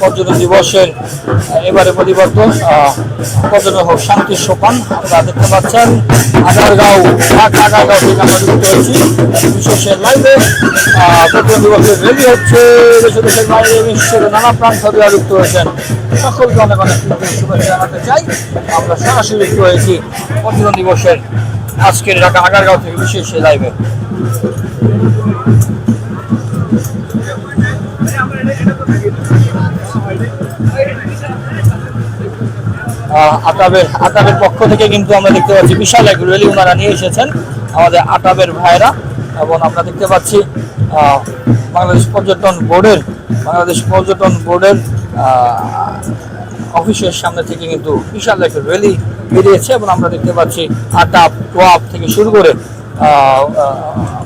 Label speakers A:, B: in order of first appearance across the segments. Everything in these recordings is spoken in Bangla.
A: পর্যটন দিবসের এবারে পরিবর্তন পর্যটন হোক শান্তির সোপান আপনারা দেখতে পাচ্ছেন। আগারগাঁও আগারগাঁও থেকে আমরা যুক্ত হয়েছি। বিশেষের লাইভে পর্যটন দিবসের রেডি হচ্ছে। দেশে দেশের বাইরে বিশ্বের নানা প্রান্ত থেকে যুক্ত হয়েছেন। সকলকে অনেক অনেক শুভেচ্ছা জানাতে চাই। আমরা সরাসরি যুক্ত হয়েছি পর্যটন দিবসের আজকের ঢাকা আগারগাঁও থেকে বিশেষ লাইভে আহ, আতাবের আতাবের পক্ষ থেকে কিন্তু আমরা দেখতে পাচ্ছি বিশাল এক রেলি ওনারা নিয়ে এসেছেন, আমাদের আটাবের ভাইরা এবং আমরা দেখতে পাচ্ছি বাংলাদেশ পর্যটন বোর্ডের, বাংলাদেশ পর্যটন বোর্ডের অফিসের সামনে থেকে কিন্তু বিশাল এক রেলি বেরিয়েছে এবং আমরা দেখতে পাচ্ছি আটাপ টোয়াপ থেকে শুরু করে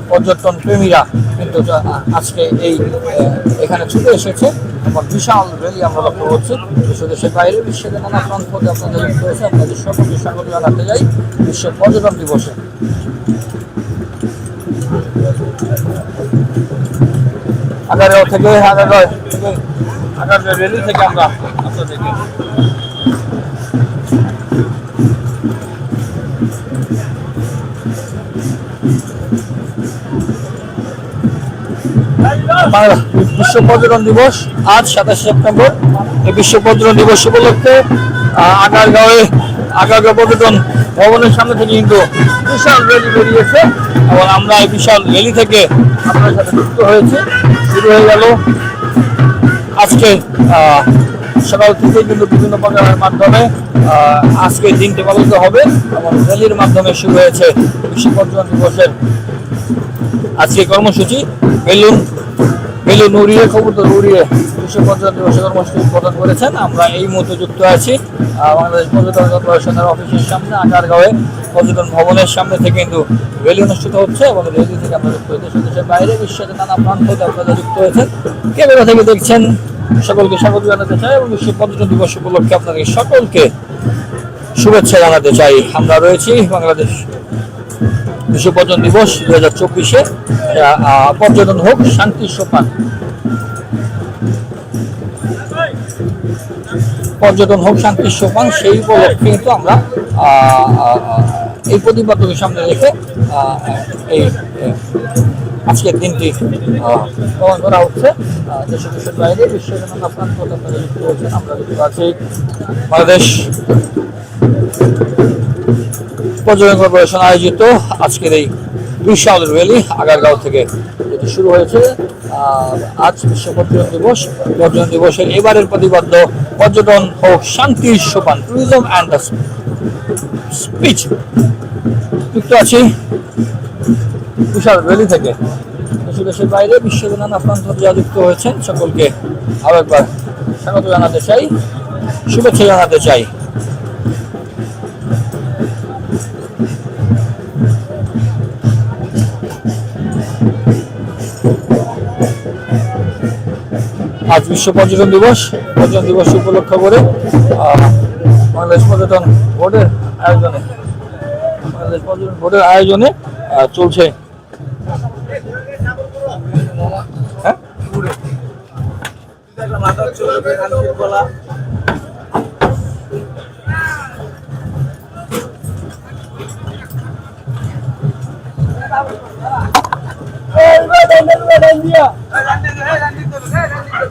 A: পর্যটন প্রেমীরা কিন্তু আজকে এই এখানে ছুটে এসেছে। এবং বিশাল র্যালি আমরা লক্ষ্য করছি। দেশ দেশের বাইরে, বিশ্বের নানা প্রান্ত আপনাদের হয়েছে আপনাদের সকলকে স্বাগত জানাতে যাই বিশ্ব পর্যটন দিবসে। আগারগাঁও থেকে আগারগাঁও থেকে, আগারগাঁও রেলি থেকে আমরা আপনাদেরকে বিশ্ব পর্যটন দিবস আজ সাতাশে সেপ্টেম্বর। এই বিশ্ব পর্যটন দিবস উপলক্ষে আগারগাঁওয়ে, আগারগাঁও পর্যটন ভবনের সামনে থেকে কিন্তু বিশাল র্যালি বেরিয়েছে এবং আমরা এই বিশাল র্যালি থেকে আপনাদের সাথে যুক্ত হয়েছে। শুরু হয়ে গেল আজকে সকাল থেকে কিন্তু বিভিন্ন প্রোগ্রামের মাধ্যমে আজকে দিনটি পালিত হবে এবং র্যালির মাধ্যমে শুরু হয়েছে বিশ্ব পর্যটন দিবসের আজকে কর্মসূচি, বেলুন বেলুন উড়িয়ে, কবুতর উড়িয়ে বিশ্ব পর্যটন দিবসে কর্মসূচি উদ্বোধন করেছেন। আমরা এই মুহূর্তে যুক্ত আছি বাংলাদেশ পর্যটন কর্পোরেশনের অফিসের সামনে, আগারগাঁওয়ে পর্যটন ভবনের সামনে থেকে কিন্তু র্যালি অনুষ্ঠিত হচ্ছে এবং রেলি থেকে আমরা যুক্ত হয়েছে। দেশের বাইরে বিশ্বের নানা প্রান্ত থেকে আপনারা যুক্ত হয়েছেন। কে কোথা থেকে দেখছেন, সকলকে স্বাগত জানাতে চাই এবং বিশ্ব পর্যটন দিবস উপলক্ষে আপনাদের সকলকে শুভেচ্ছা জানাতে চাই। আমরা রয়েছি বাংলাদেশ বিশ্ব পর্যটন দিবস দু হাজার চব্বিশে। পর্যটন হোক শান্তির সোপান। পর্যটন হোক শান্তির সোপান, সেই উপলক্ষে কিন্তু আমরা এই প্রতিপাদ্যকে সামনে রেখে এই আজকের দিনটি পালন করা হচ্ছে। দেশে দেশের বাইরে বিশ্বের হয়েছেন আমরা যুক্ত আছি বাংলাদেশ। পর্যটন কর্পোরেশন আয়োজিত আজকের এই বিশাল র্যালি আগারগাঁও থেকে যেটি শুরু হয়েছে। আজ বিশ্ব পর্যটন দিবস। পর্যটন দিবসের এবারের প্রতিপাদ্য পর্যটন হোক শান্তির সোপান ট্যুরিজম অ্যান্ড স্পিচ যুক্ত আছি বিশাল র্যালি থেকে। দেশ দেশের বাইরে বিশ্বের নানা প্রান্ত যারা যুক্ত হয়েছেন। সকলকে আরও একবার স্বাগত জানাতে চাই, শুভেচ্ছা জানাতে চাই। আজ বিশ্ব পর্যটন দিবস। পর্যটন দিবস উপলক্ষ করে বাংলাদেশ পর্যটন বোর্ডের আয়োজনে, বাংলাদেশ পর্যটন বোর্ডের আয়োজনে চলছে। হ্যাঁ? আজ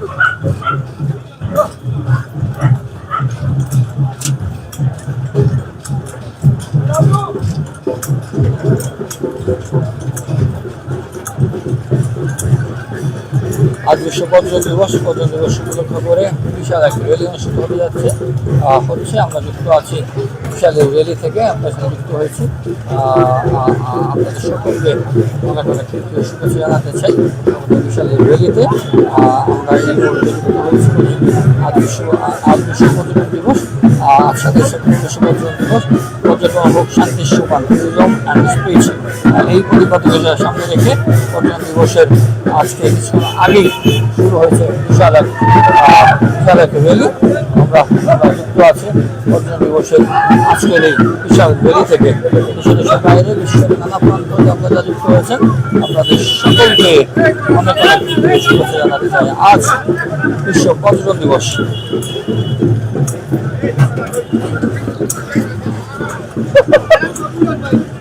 A: বিশ্ব পর্যটন দিবস পর্যটন দিবস উপলক্ষ করে বিশাল এক র্যালি অনুষ্ঠিত হতে যাচ্ছে। হচ্ছে আমরা যুক্ত আছি এই র্যালি থেকে আপনার সাথে যুক্ত হয়েছি। আপনাদের সকলকে অনেক অনেক শুভেচ্ছা জানাতে চাই। বিশাল এই র্যালিতে আমরা এই বিশ্ব পর্যটন দিবস আজ সাথে বিশ্ব পর্যটন দিবস পর্যটন হোক শান্তির সোপান ট্যুরিজম অ্যান্ড স্পিচ এই পরিপাটিকে সামনে রেখে পর্যটন দিবসের আজকে কিছুক্ষণ আগেই শুরু হয়েছে বিশাল এক বিশাল এক র্যালি আমরা যুক্ত আছে পর্যটন দিবসের আজকের বিশাল রেলি থেকে দেশে বাইরে বিশ্বের নানা প্রান্ত আপনারা যুক্ত হয়েছেন আপনাদের সকলকে অনেক অনেক শুভেচ্ছা জানাতে আজ বিশ্ব পর্যটন দিবস
B: এই একটু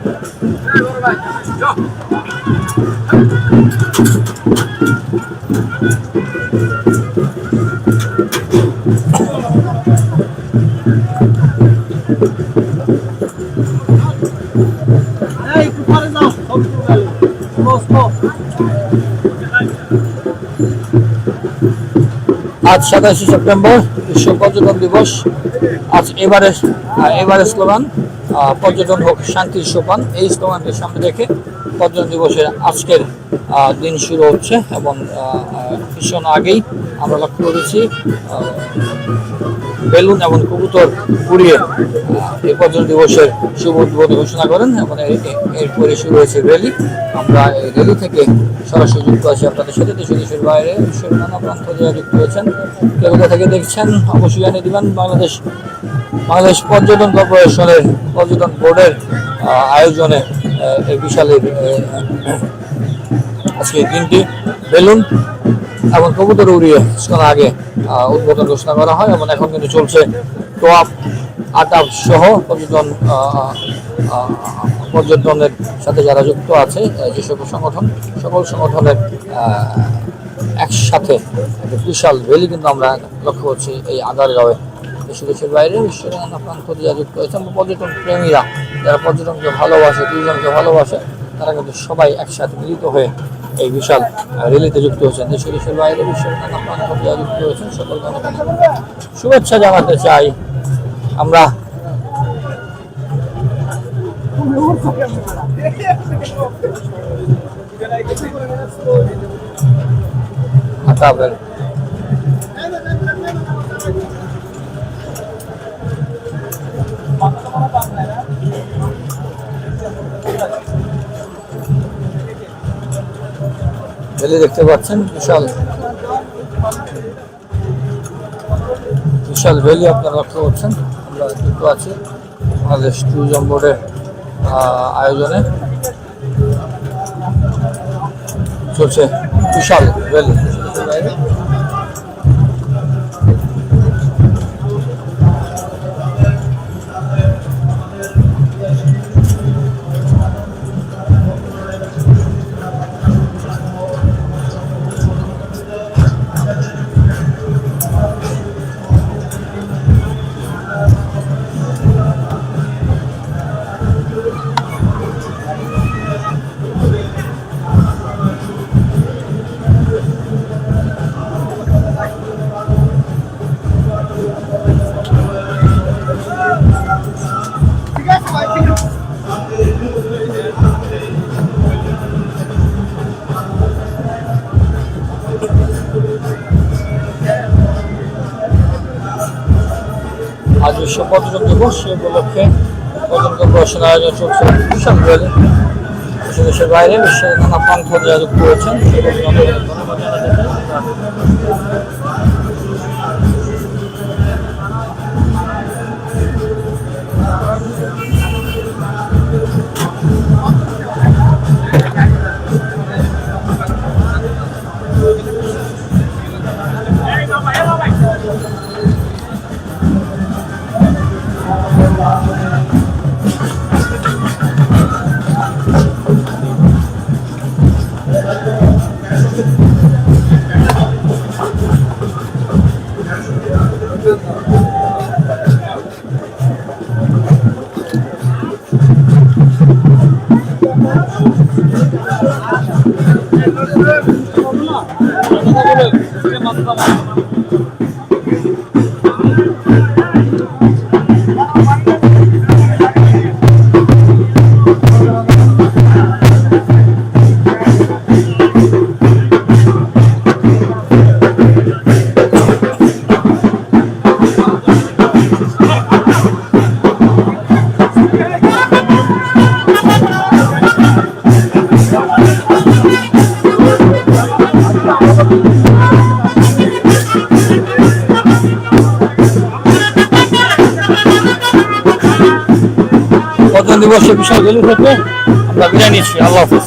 A: আজ সাতাশে সেপ্টেম্বর বিশ্ব পর্যটন দিবস। আজ এবারে এবারে স্লোগান। পর্যটন হোক শান্তির সোপান এই স্লোগানকে সামনে রেখে পর্যটন দিবসের আজকের দিন শুরু হচ্ছে এবং ভীষণ আগেই আমরা লক্ষ্য করেছি বেলুন এবং কবুতর আহ, এই পর্যটন দিবসের শুভ উদ্বোধন ঘোষণা করেন এবং এরপরে শুরু হয়েছে র্যালি। আমরা এই র্যালি থেকে সরাসরি যুক্ত আছি আপনাদের সাথে। দেশ দেশের বাইরে বিশ্বের নানা প্রান্ত থেকে যুক্ত হয়েছেন। কে কোথা থেকে দেখছেন? অবশ্যই জানিয়ে দিবেন। বাংলাদেশ বাংলাদেশ পর্যটন কর্পোরেশনের পর্যটন বোর্ডের আয়োজনে এই বিশালের আজকে দিনটি বেলুন এবং কবুতর উড়িয়ে কিছুক্ষণ আগে উদ্বোধন ঘোষণা করা হয় এবং এখন কিন্তু চলছে টোয়াপ আটাপ সহ পর্যটন পর্যটনের সাথে যারা যুক্ত আছে যে সকল সংগঠন, সকল সংগঠনের একসাথে বিশাল র্যালি কিন্তু আমরা লক্ষ্য করছি এই আগারগাঁওয়ে দেশে দেশের বাইরে। বিশ্বের নানা প্রান্ত হয়েছে। এবং পর্যটন প্রেমীরা যারা পর্যটনকে ভালোবাসে ট্যুরিজমকে ভালোবাসে তারা কিন্তু সবাই একসাথে মিলিত হয়ে এই বিশাল আহ, র্যালিতে যুক্ত হয়েছেন। দেশে দেশের বাইরে বিশ্বের নানা প্রান্ত দিয়ে যুক্ত হয়েছেন। অনেক শুভেচ্ছা জানাতে চাই আমরা। আতাবের র্যালি দেখতে পাচ্ছেন, বিশাল। বিশাল ভ্যালি আপনারা লক্ষ্য করছেন। আমরা যুক্ত আছি বাংলাদেশ ট্যুরিজম বোর্ডের আয়োজনে। চলছে বিশাল র্যালি বিশ্ব পর্যটন দিবস সে উপলক্ষে পর্যটন কর্পোরেশন আয়োজন চলছে বিশাল দেশের বাইরে বিশ্বের নানা প্রান্ত দিয়ে যুক্ত হয়েছেন Thank you. দিবসের বিশাল র্যালি থেকে আমরা বিদায় নিচ্ছি আল্লাহ হাফিজ